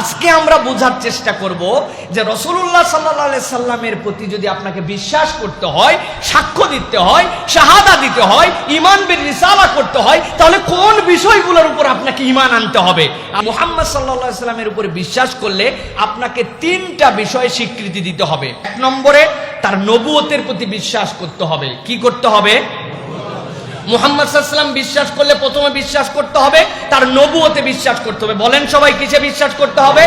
আজকে আমরা বোঝার চেষ্টা করব যে রসুল্লাহ সাল্লাহ সাল্লামের প্রতি যদি আপনাকে বিশ্বাস করতে হয়, সাক্ষ্য দিতে হয়, শাহাদা দিতে হয় ইমান বির রিসালা করতে হয়, তাহলে কোন বিষয়গুলোর উপর আপনাকে ইমান আনতে হবে? মোহাম্মদ সাল্লাহ সাল্লামের উপরে বিশ্বাস করলে আপনাকে তিনটা বিষয়ে স্বীকৃতি দিতে হবে। এক নম্বরে তার নবুয়তের প্রতি বিশ্বাস করতে হবে। কি করতে হবে? মুহাম্মদ সাল্লাম বিশ্বাস করলে প্রথমে বিশ্বাস করতে হবে, তার নবুয়তে বিশ্বাস করতে হবে। বলেন সবাই, কিসে বিশ্বাস করতে হবে?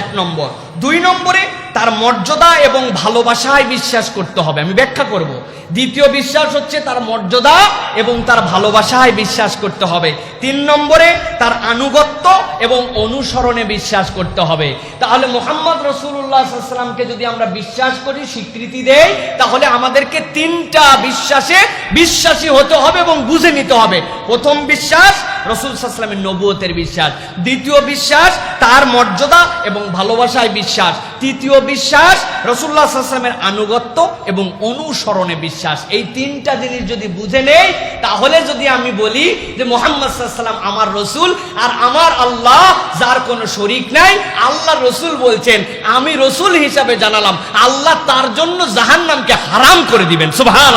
এক নম্বর। দুই নম্বরে তার মর্যাদা এবং ভালোবাসায় বিশ্বাস করতে হবে। আমি ব্যাখ্যা করব। দ্বিতীয় বিশ্বাস হচ্ছে তার মর্যাদা এবং তার ভালোবাসায় বিশ্বাস করতে হবে। তিন নম্বরে তার আনুগত্য এবং অনুসরণে বিশ্বাস করতে হবে। তাহলে মোহাম্মদ রসুল্লাহ সাল্লামকে যদি আমরা বিশ্বাস করি, স্বীকৃতি দেই, তাহলে আমাদেরকে তিনটা বিশ্বাসে বিশ্বাসী হতে হবে এবং বুঝে নিতে হবে। প্রথম বিশ্বাস রসুল সাল্লামের নবুয়তের বিশ্বাস। দ্বিতীয় বিশ্বাস তার মর্যাদা এবং ভালোবাসায় বিশ্বাস। তৃতীয় বিশ্বাস রসুল্লাহ সাল্লামের আনুগত্য এবং অনুসরণে বিশ্বাস। এই তিনটা জিনিস যদি বুঝে নেই, তাহলে যদি আমি বলি যে মোহাম্মদ সাল্লাম আমার রসুল আর আমার আল্লাহ, যার কোনো শরিক নাই, আল্লাহ রসুল বলছেন, আমি রসুল হিসাবে জানালাম, আল্লাহ তার জন্য জাহান্নামকে হারাম করে দিবেন। সুবহান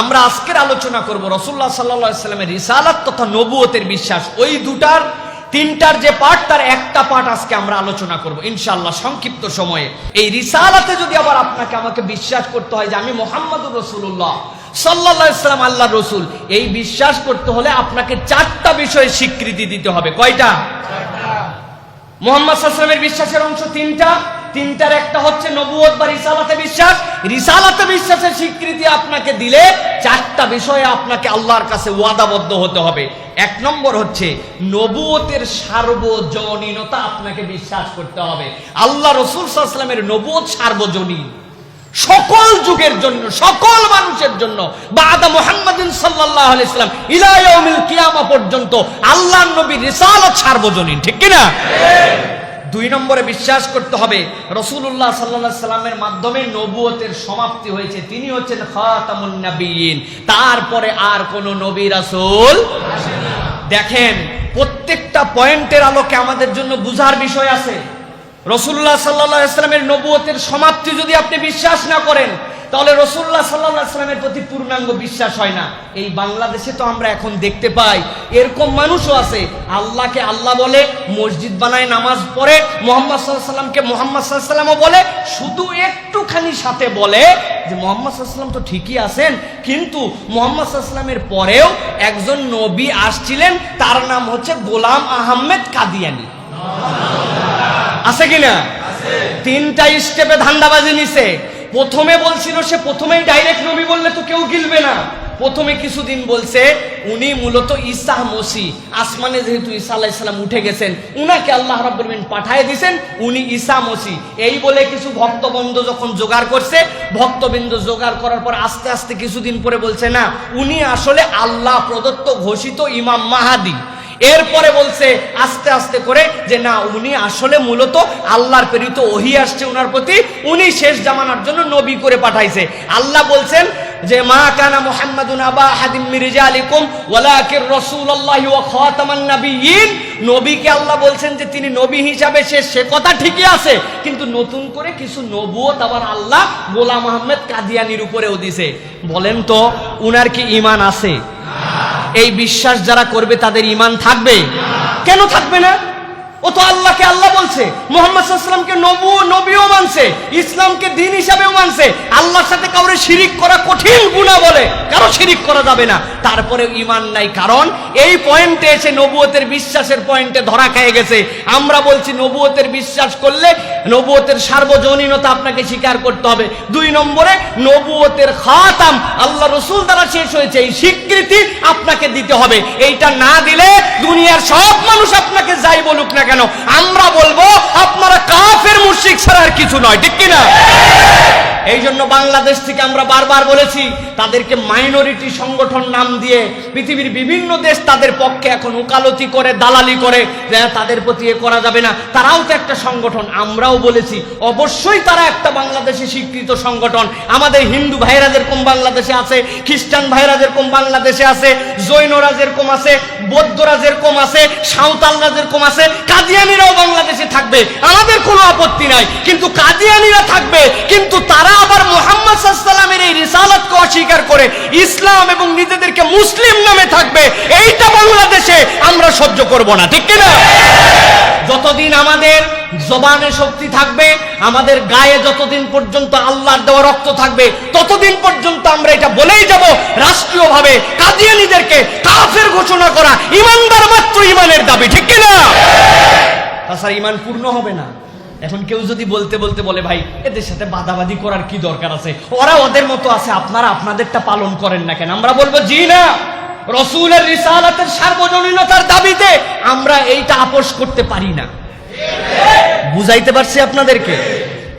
আমরা আজকের আলোচনা করব রসুল্লাহ সাল্লাহ সাল্লামের রিসালাত তথা নবুয়তের বিশ্বাস। ওই দুটার তিনটার যে পাঠ তার একটা পাঠ আজকে আমরা আলোচনা করব। ইনশাআল্লাহ, সংক্ষিপ্ত সময়ে। এই রিসালাতে যদি আবার আপনাকে আমাকে বিশ্বাস করতে হয় যে আমি মোহাম্মদুর রসুল্লাহ সাল্লাহ ইসলাম আল্লাহ রসুল, এই বিশ্বাস করতে হলে আপনাকে চারটা বিষয়ে স্বীকৃতি দিতে হবে। কয়টা? মোহাম্মদ বিশ্বাসের অংশ তিনটা। তিনটার একটা হচ্ছে নবুয়ত বা রিসালাতে বিশ্বাস। রিসালাতে বিশ্বাসের স্বীকৃতি আপনাকে দিলে চারটা বিষয়ে আপনাকে আল্লাহর কাছে ওয়াদাবদ্ধ হতে হবে। এক নম্বর হচ্ছে নবুয়তের সার্বজনীনতা আপনাকে বিশ্বাস করতে হবে। আল্লাহ রসুল সাল্লামের নবুয়ত সার্বজনীন। সকল যুগের জন্য, সকল মানুষের জন্য, বাদা মুহাম্মাদিন সাল্লাল্লাহু আলাইহি সাল্লাম ইলা ইয়াউমিল কিয়ামা পর্যন্ত আল্লাহর নবী রিসালাত সার্বজনীন, ঠিক কি না দুই নম্বরে বিশ্বাস করতে হবে। রসুল্লাহ সাল্লা সাল্লামের মাধ্যমে নবুয়তের সমাপ্তি হয়েছে। তিনি হচ্ছেন খাতামুন তারপরে আর কোনো নবী রাসুল দেখেন, প্রত্যেকটা পয়েন্টের আলোকে আমাদের জন্য বুঝার বিষয় আছে। রসুল্লাহ সাল্লাহ ইসলামের নবুয়তের সমাপ্তি যদি আপনি বিশ্বাস না করেন তাহলে রসুল্লাহ সাল্লাহ ইসলামের প্রতি পূর্ণাঙ্গ বিশ্বাস হয় না। এই বাংলাদেশে তো আমরা এখন দেখতে পাই, এরকম মানুষও আছে। আল্লাহকে আল্লাহ বলে, মসজিদ বানায়, নামাজ পড়ে, মোহাম্মদ সাল্লাহ সাল্লামকে মোহাম্মদ সাল্লামও বলে, শুধু একটুখানি সাথে বলে যে মোহাম্মদ সাল্লাম তো ঠিকই আছেন, কিন্তু মোহাম্মদ সাল্লামের পরেও একজন নবী আসছিলেন, তার নাম হচ্ছে গোলাম আহমেদ কাদিয়ানি। আছে কিনা? তিনটা স্টেপে ধান্দাবাজি নিছে। প্রথমে বলছিল সে, প্রথমেই ডাইরেক্ট নবী বললে তো কেউ গিলবে না। প্রথমে কিছুদিন বলছে, উনি মূলত ঈসা মসি। আসমানে যেহেতু ঈসা আলাইসাল্লাম উঠে গেছেন, উনাকে আল্লাহ রাব্বুল পাঠায় দিয়েছেন, উনি ঈসা মসি। এই বলে কিছু ভক্তবৃন্দ যখন জোগাড় করছে, ভক্তবৃন্দ জোগাড় করার পর আস্তে আস্তে কিছুদিন পরে বলছে, না, উনি আসলে আল্লাহ প্রদত্ত ঘোষিত ইমাম মাহাদি। এরপরে বলছে, আস্তে আস্তে করে যে, না, উনি আসলে মূলত আল্লাহর প্রেরিত ওহি আসছে ওনার প্রতি। উনি শেষ জামানার জন্য নবী করে পাঠাইছে। আল্লাহ বলছেন যে, মা কানা মুহাম্মাদুন আবা হাদিম মির্জালিকুম ওয়ালাকির রাসূলুল্লাহি ওয়া খাতামান নাবিয়্যিন। নবীকে আল্লাহ বলছেন যে, তিনি নবী হিসাবে সে সে কথা ঠিকই আছে, কিন্তু নতুন করে কিছু নবুয়ত আবার আল্লাহ গোলাম আহমেদ কাদিয়ানির উপরেও দিছে। বলেন তো, উনার কি ঈমান আছে? এই বিশ্বাস যারা করবে তাদের ইমান থাকবে। কেন থাকবে না? ও তো আল্লাহকে আল্লাহ বলছে, মোহাম্মদ নবু, নবীও মানছে, ইসলামকে দিন হিসাবেও মানছে। আল্লাহর সাথে কাউরে শিরিক করা কঠিন গুণা বলে, কারও শিরিক করা যাবে না। তারপরে ইমান নাই, কারণ এই পয়েন্টে এসে নবুয়তের বিশ্বাসের পয়েন্টে ধরা খেয়ে গেছে। আমরা বলছি নবুয়তের বিশ্বাস করলে নবুয়তের সার্বজনীনতা আপনাকে স্বীকার করতে হবে। দুই নম্বরে, নবুয়তের খাতাম আল্লাহ রসুল দ্বারা শেষ হয়েছে, এই স্বীকৃতি আপনাকে দিতে হবে। এইটা না দিলে দুনিয়ার সব মানুষ আপনাকে যাই বলুক না কেন, আমরা বলব, আপনারা কাফের মুশিক ছাড়া আর কিছু নয়, ঠিক কিনা? এই জন্য বাংলাদেশ থেকে আমরা বারবার বলেছি, তাদেরকে মাইনরিটি সংগঠন নাম দিয়ে পৃথিবীর বিভিন্ন দেশ তাদের পক্ষে এখন উকালতি করে, দালালি করে তাদের প্রতি এ করা যাবে না। তারাও তো একটা সংগঠন, আমরাও বলেছি। অবশ্যই তারা একটা বাংলাদেশে স্বীকৃত সংগঠন। আমাদের হিন্দু ভাইরা যেরকম বাংলাদেশে আছে, খ্রিস্টান ভাইরা যেরকম বাংলাদেশে আছে, জৈনরা যেরকম আছে, বৌদ্ধরা যেরকম আছে, সাঁওতালরা যেরকম আছে, কাদিয়ানিরাও বাংলাদেশে থাকবে। আমাদের কোনো আপত্তি নাই। কিন্তু কাদিয়ানিরা থাকবে, কিন্তু তারা আবার মোহাম্মদ সাল্লামের এই রিসালাতকে অস্বীকার করে ইসলাম এবং নিজেদেরকে মুসলিম নামে থাকবে, এইটা বাংলাদেশে আমরা সহ্য করব না, ঠিক কিনা? যতদিন আমাদের জবানে শক্তি থাকবে, আমাদের গায়ে যতদিন পর্যন্ত আল্লাহর দেওয়া রক্ত থাকবে, ততদিন পর্যন্ত আমরা এটা বলেই যাব রাষ্ট্রীয়ভাবে কাদিয়ানিদেরকে কাফের ঘোষণা করা, ইমানদার মাত্র ইমানের দাবি, ঠিক কিনা? তাছাড়া ইমান পূর্ণ হবে না। এখন কেউ যদি বলতে বলতে বলে, ভাই, এদের সাথে বাদাবাদি করার কি দরকার আছে? ওরা ওদের মতো আছে, আপনারা আপনাদেরটা পালন করেন না কেন? আমরা বলব, জি না। রসুলের রিসালাতের সার্বজনীনতার দাবিতে আমরা এইটা আপোষ করতে পারি না। বুঝাইতে পারছি আপনাদেরকে?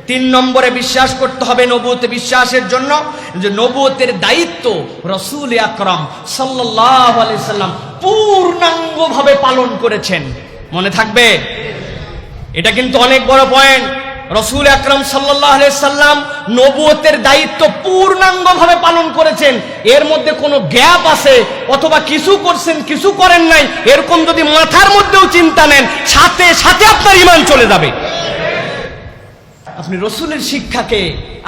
তিন নম্বরে বিশ্বাস করতে হবে নবুতে বিশ্বাসের জন্য, যে নবুতের দায়িত্ব রসুল আকরম সাল্লাহ সাল্লাম পূর্ণাঙ্গভাবে পালন করেছেন। মনে থাকবে? এটা কিন্তু অনেক বড় পয়েন্ট রসুল আকরম সাল্লাম নবুয়তের দায়িত্ব পূর্ণাঙ্গভাবে পালন করেছেন। এর মধ্যে কোনো গ্যাপ আছে, অথবা কিছু করছেন, কিছু করেন নাই। এরকম যদি মাথার মধ্যেও চিন্তা নেন, সাথে সাথে আপনার ইমান চলে যাবে। আপনি রসুলের শিক্ষাকে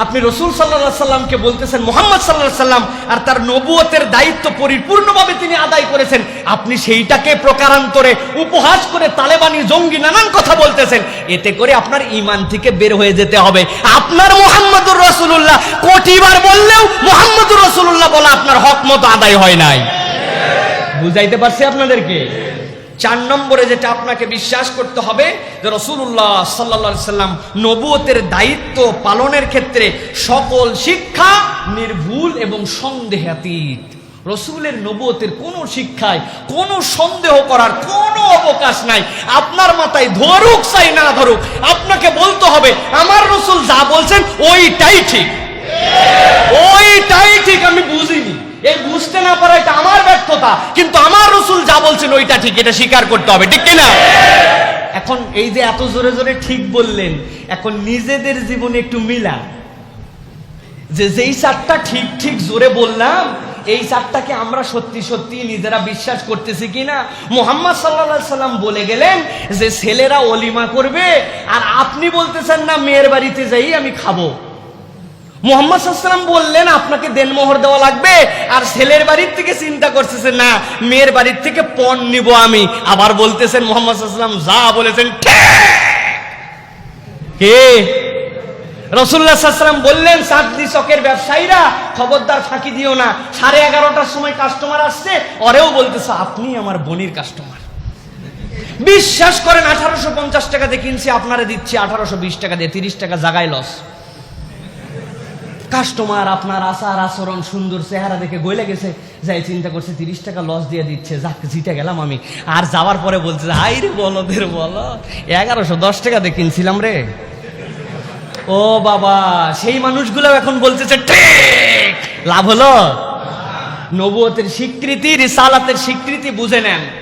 আপনি রসুল সাল্লাহ সাল্লামকে বলতেছেন, মোহাম্মদ সাল্লাহ সাল্লাম, আর তার নবুয়তের দায়িত্ব পরিপূর্ণভাবে তিনি আদায় করেছেন। আপনি সেইটাকে প্রকারান্তরে উপহাস করে তালেবানি জঙ্গি নানান কথা বলতেছেন। এতে করে আপনার ইমান থেকে বের হয়ে যেতে হবে। আপনার মোহাম্মদুর রসুল্লাহ কোটিবার বললেও মোহাম্মদুর রসুল্লাহ বলা আপনার হক মতো আদায় হয় নাই। বুঝাইতে পারছি আপনাদেরকে? চার নম্বরে যেটা আপনাকে বিশ্বাস করতে হবে যে রসুল্লাহ সাল্লা সাল্লাম নবুয়তের দায়িত্ব পালনের ক্ষেত্রে সকল শিক্ষা নির্ভুল এবং সন্দেহাতীত রসুলের নবুয়তের কোনো শিক্ষায়, কোনো সন্দেহ করার কোনো অবকাশ নাই। আপনার মাথায় ধরুক চাই না ধরুক, আপনাকে বলতে হবে, আমার রসুল যা বলছেন ওইটাই ঠিক। ওইটাই ঠিক, আমি বুঝিনি। এই বুঝতে না পারা এটা আমার ব্যর্থতা। কিন্তু আমার রসুল যা বলছেন ওইটা ঠিক, এটা স্বীকার করতে হবে, ঠিক কিনা? এখন এই যে এত জোরে জোরে ঠিক বললেন, এখন নিজেদের জীবনে একটু মিলা যে যেই চারটা ঠিক ঠিক জোরে বললাম, এই চারটাকে আমরা সত্যি সত্যি নিজেরা বিশ্বাস করতেছি কিনা? মোহাম্মদ সাল্লা সাল্লাম বলে গেলেন যে, ছেলেরা অলিমা করবে, আর আপনি বলতেছেন না, মেয়ের বাড়িতে যাই আমি খাব। মোহাম্মদ সাল্লাম বললেন, আপনাকে দেনমোহর দেওয়া লাগবে, আর ছেলের বাড়ির থেকে চিন্তা করতেছেন না, মেয়ের বাড়ির থেকে পণ নিব আমি। আবার বলতেছেন মোহাম্মদ সাল্লাম যা বলেছেন। কে? রসুল্লাহ সাল্লাম বললেন সাতদি চকের ব্যবসায়ীরা খবরদার ফাঁকি দিও না। সাড়ে এগারোটার সময় কাস্টমার আসছে, ওরেও বলতেছে, আপনি আমার বোনের কাস্টমার বিশ্বাস করেন, আঠারোশো পঞ্চাশ টাকা দিয়ে কিনছি, আপনারা দিচ্ছি আঠারোশো বিশ টাকা দিয়ে, তিরিশ টাকা জাগায় লস কাস্টমার আপনার আচার আচরণ, সুন্দর চেহারা দেখে গইলে গেছে। যাই চিন্তা করছে, তিরিশ টাকা লস দিয়ে দিচ্ছে। যাক, জিতে গেলাম আমি। আর যাওয়ার পরে বলছে, হাই রে বলদের বলো এগারোশো দশ টাকা দিয়ে কিনছিলাম রে। ও বাবা, সেই মানুষগুলো এখন বলতেছে, ঠিক, লাভ হলো। নবুয়তের স্বীকৃতি, রিসালাতের স্বীকৃতি বুঝে নেন।